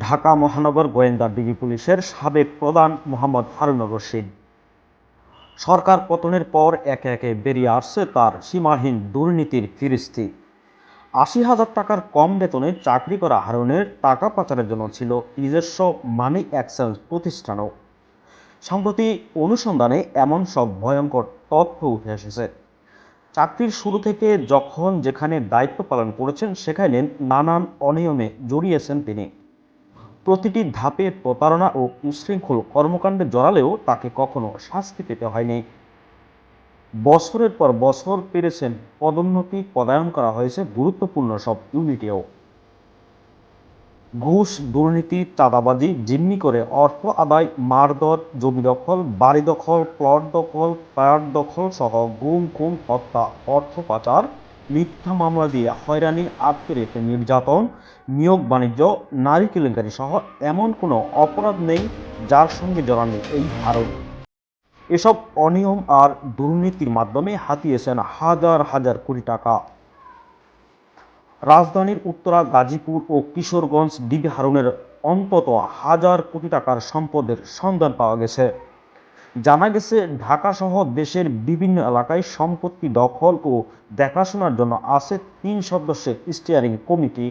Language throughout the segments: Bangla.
ঢাকা মহানগর গোয়েন্দা ডিবি পুলিশের সাবেক প্রধান মোহাম্মদ হারুনুর রশিদ। সরকার পতনের পর একে একে বেরিয়ে আসছে তার সীমাহীন দুর্নীতির ফিরিস্তি। আশি হাজার টাকার কম বেতনে চাকরি করা হারুনের টাকা পাচারের জন্য ছিল নিজস্ব মানি এক্সচেঞ্জ প্রতিষ্ঠানও। সম্প্রতি অনুসন্ধানে এমন সব ভয়ঙ্কর তথ্য উঠে এসেছে। চাকরির শুরু থেকে যখন যেখানে দায়িত্ব পালন করেছেন, সেখানে নানান অনিয়মে জড়িয়েছেন তিনি। প্রতিটি ধাপে প্রতারণা ও উশৃঙ্খল কর্মকাণ্ডে জড়ালেও তাকে কখনো শাস্তি পেতে হয়নি। বছরের পর বছর পেরেছেন পদোন্নতি পদায়ন করা হয়েছে গুরুত্বপূর্ণ সব ইউনিটেও। ঘুষ, দুর্নীতি, চাঁদাবাজি, জিম্মি করে অর্থ আদায়, মারধর, জমি দখল, বাড়ি দখল, প্লট দখল ফ্ল্যাট দখল সহ গুম, খুন, হত্যা, অর্থ পাচার মিথ্যা মামলা দিয়ে হয়রানি রেখে নির্যাতন, নিয়োগ বাণিজ্য, নারী কেলেঙ্কারি সহ এমন কোনো অপরাধ নেই যার সঙ্গে জড়ানো এই ভারত। এসব অনিয়ম আর দুর্নীতির মাধ্যমে হাতিয়েছেন হাজার হাজার কোটি টাকা। রাজধানীর উত্তরা, গাজীপুর ও কিশোরগঞ্জ, ডিবি হারুনের অন্তত হাজার কোটি টাকার সম্পদের সন্ধান পাওয়া গেছে। জানা গেছে ঢাকা সহ দেশের বিভিন্ন এলাকায় সম্পত্তি দখল ও দেখাশোনার জন্য আছে তিন সদস্যের স্টিয়ারিং কমিটি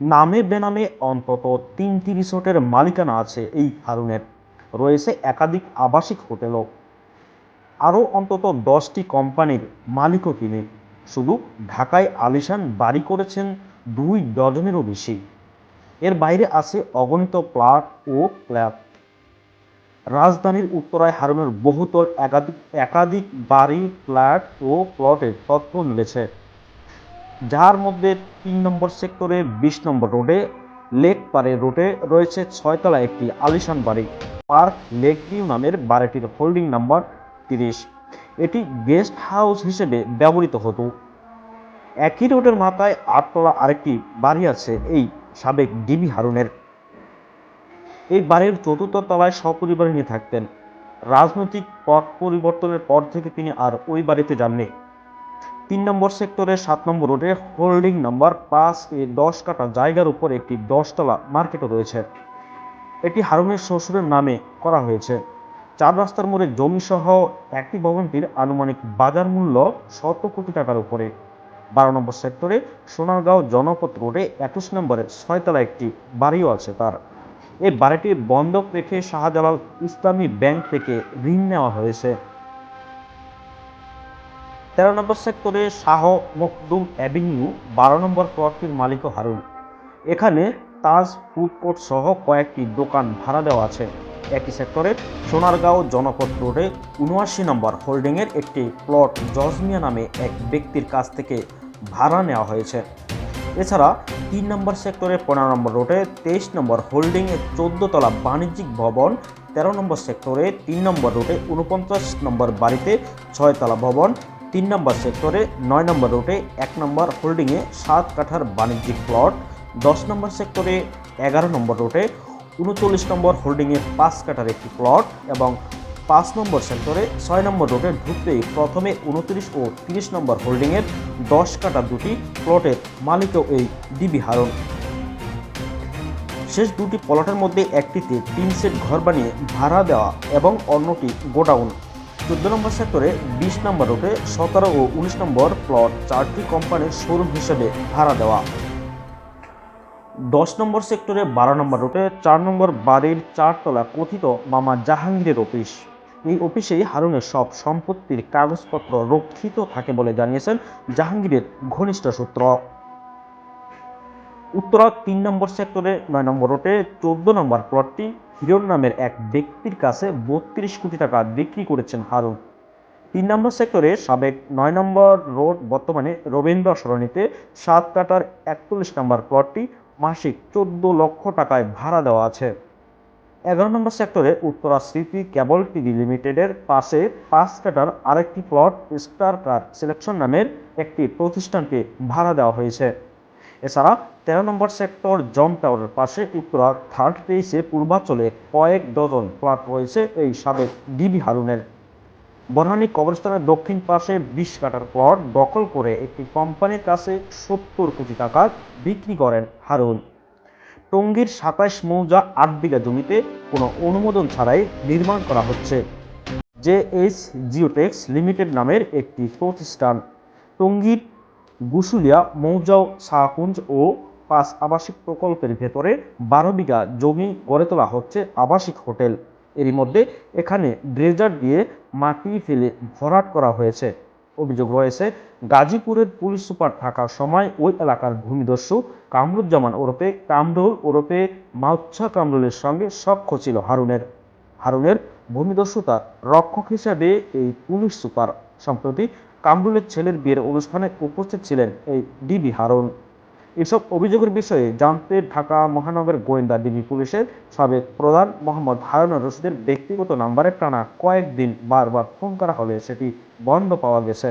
নামে বেনামে অন্তত তিনটি রিসোর্টের মালিকানা আছে এই হারুনের রয়েছে একাধিক আবাসিক হোটেলও। আরও অন্তত দশটি কোম্পানির মালিকও তিনি। শুধু ঢাকায় আলিশান বাড়ি করেছেন দুই ডজনেরও বেশি। এর বাইরে আছে অগণিত প্লাট ও ফ্ল্যাট। রাজধানীর উত্তরায় হারুনের বহুতল একাধিক একাধিক বাড়ি, ফ্ল্যাট ও প্লটের তথ্য মিলেছে। যার মধ্যে তিন নম্বর সেক্টরে বিশ নম্বর রোডে, লেক পারে রোডে রয়েছে ছয়তলা একটি আলিশান বাড়ি, পার্ক লেক ভিউ নামের বাড়িটির হোল্ডিং নাম্বার তিরিশ। এটি গেস্ট হাউস হিসেবে ব্যবহৃত হতো। একই রোডের মাথায় আটতলা আরেকটি বাড়ি আছে, এই সাবেক ডিবি হারুনের। এই বাড়ির চতুর্থ তলায় সপরিবারে নিয়ে থাকতেন। রাজনৈতিক পথ পরিবর্তনের পর থেকে তিনি আর ওই বাড়িতে যাননি। তিন নম্বর সেক্টরের সাত নম্বর রোডে হোল্ডিং নাম্বার পাঁচ এ দশ কাটা জায়গার উপর একটি দশতলা মার্কেটও রয়েছে। এটি হারুনের শ্বশুরের নামে করা হয়েছে। চার রাস্তার মোড়ে জমিসহ একটি ভবনটির আনুমানিক বাজার মূল্য শত কোটি টাকার উপরে। বারো নম্বর সেক্টরে সোনারগাঁও জনপথ রোডে একুশ নম্বরে ছয়তলা একটি বাড়িও আছে তার। এই বাড়িটি বন্ধক রেখে শাহজালাল ইসলামী ব্যাংক থেকে ঋণ নেওয়া হয়েছে। তেরো নম্বর সেক্টরে শাহ মখদুম অ্যাভিনিউ, বারো নম্বর প্লটটির মালিক হারুন। এখানে তাজ ফুড কোর্ট সহ কয়েকটি দোকান ভাড়া দেওয়া আছে। একই সেক্টরে সোনারগাঁও জনপথ রোডে উনআশি নম্বর হোল্ডিংয়ের একটি প্লট জজমিয়া নামে এক ব্যক্তির কাছ থেকে ভাড়া নেওয়া হয়েছে। এছাড়া তিন নম্বর সেক্টরে পনেরো নম্বর রোডে, তেইশ নম্বর হোল্ডিংয়ে চোদ্দতলা বাণিজ্যিক ভবন, তেরো নম্বর সেক্টরে, তিন নম্বর রোডে উনপঞ্চাশ নম্বর বাড়িতে ছয়তলা ভবন, তিন নম্বর সেক্টরে নয় নম্বর রোডে এক নম্বর হোল্ডিংয়ে সাত কাঠার বাণিজ্যিক প্লট, দশ নম্বর সেক্টরে এগারো নম্বর রোডে উনচল্লিশ নম্বর হোল্ডিংয়ে পাঁচ কাঠার একটি প্লট এবং পাঁচ নম্বর সেক্টরে ছয় নম্বর রোডে ঢুকতেই প্রথমে উনত্রিশ ও তিরিশ নম্বর হোল্ডিংয়ের দশ কাটা দুটি প্লটের মালিকও এই ডিবি হারন। শেষ দুটি প্লটের মধ্যে একটিতে তিন সেট ঘর বানিয়ে ভাড়া দেওয়া এবং অন্যটি গোডাউন। চোদ্দ নম্বর সেক্টরে বিশ নম্বর রোডে সতেরো ও উনিশ নম্বর প্লট চারটি কোম্পানির শোরুম হিসেবে ভাড়া দেওয়া। দশ নম্বর সেক্টরে বারো নম্বর রোডে চার নম্বর বাড়ির চারতলা কথিত মামা জাহাঙ্গীরের অফিস। এই অফিসেই হারুনের সব সম্পত্তির কাগজপত্র রক্ষিত থাকে বলে জানিয়েছেন জাহাঙ্গীরের ঘনিষ্ঠ সূত্র। উত্তরা তিন নম্বর সেক্টরে নয় নম্বর রোডে চোদ্দ নম্বর প্লটটি হিরণ নামের এক ব্যক্তির কাছে বত্রিশ কোটি টাকা বিক্রি করেছেন হারুন। তিন নম্বর সেক্টরে সাবেক নয় নম্বর রোড বর্তমানে রবীন্দ্র সরণিতে সাত কাটার একচল্লিশ নম্বর প্লটটি মাসিক চোদ্দ লক্ষ টাকায় ভাড়া দেওয়া আছে। এগারো নম্বর সেক্টরে উত্তরা স্মৃতি কেবল টিভি লিমিটেডের পাশে পাঁচ কাটার আরেকটি প্লট স্টার কার সিলেকশন নামের একটি প্রতিষ্ঠানকে ভাড়া দেওয়া হয়েছে। এছাড়া তেরো নম্বর সেক্টর জন টাওয়ারের পাশে উত্তরা থার্ড পেইসে পূর্বাঞ্চলে কয়েক ডজন প্লট রয়েছে এই সাবেক ডিবি হারুনের। বরহানি কবরস্থানের দক্ষিণ পাশে বিশ কাটার প্লট দখল করে একটি কোম্পানির কাছে সত্তর কোটি টাকা বিক্রি করেন হারুন। টঙ্গীর সাতাইশ মৌজা আট বিঘা জমিতে কোনো অনুমোদন ছাড়াই নির্মাণ করা হচ্ছে। জে এইচ জিওটেক্স লিমিটেড নামের একটি প্রতিষ্ঠান। টঙ্গীর গুশুলিয়া, মৌজাও, শাহকুঞ্জ ও পাঁচ আবাসিক প্রকল্পের ভেতরে বারো বিঘা জমি গড়ে তোলা হচ্ছে আবাসিক হোটেল। এরই মধ্যে এখানে ড্রেজার দিয়ে মাটি ফেলে ভরাট করা হয়েছে। অভিযোগ রয়েছে, গাজীপুরের পুলিশ সুপার থাকার সময় ওই এলাকার ভূমিদস্যু কামরুজ্জামান ওরফে কামরুল ওরফে মাউচ্ছা কামরুলের সঙ্গে সখ্য ছিল হারুনের। হারুনের ভূমিদস্যুতা রক্ষক হিসাবে এই পুলিশ সুপার। সম্প্রতি কামরুলের ছেলের বিয়ের অনুষ্ঠানে উপস্থিত ছিলেন এই ডিবি হারুন। এসব অভিযোগের বিষয়ে জানতে ঢাকা মহানগর গোয়েন্দা ডিবি পুলিশের সাবেক প্রধান মোহাম্মদ হারুন রশিদের ব্যক্তিগত নাম্বারে টানা কয়েকদিন বারবার ফোন করা হলে সেটি বন্ধ পাওয়া গেছে।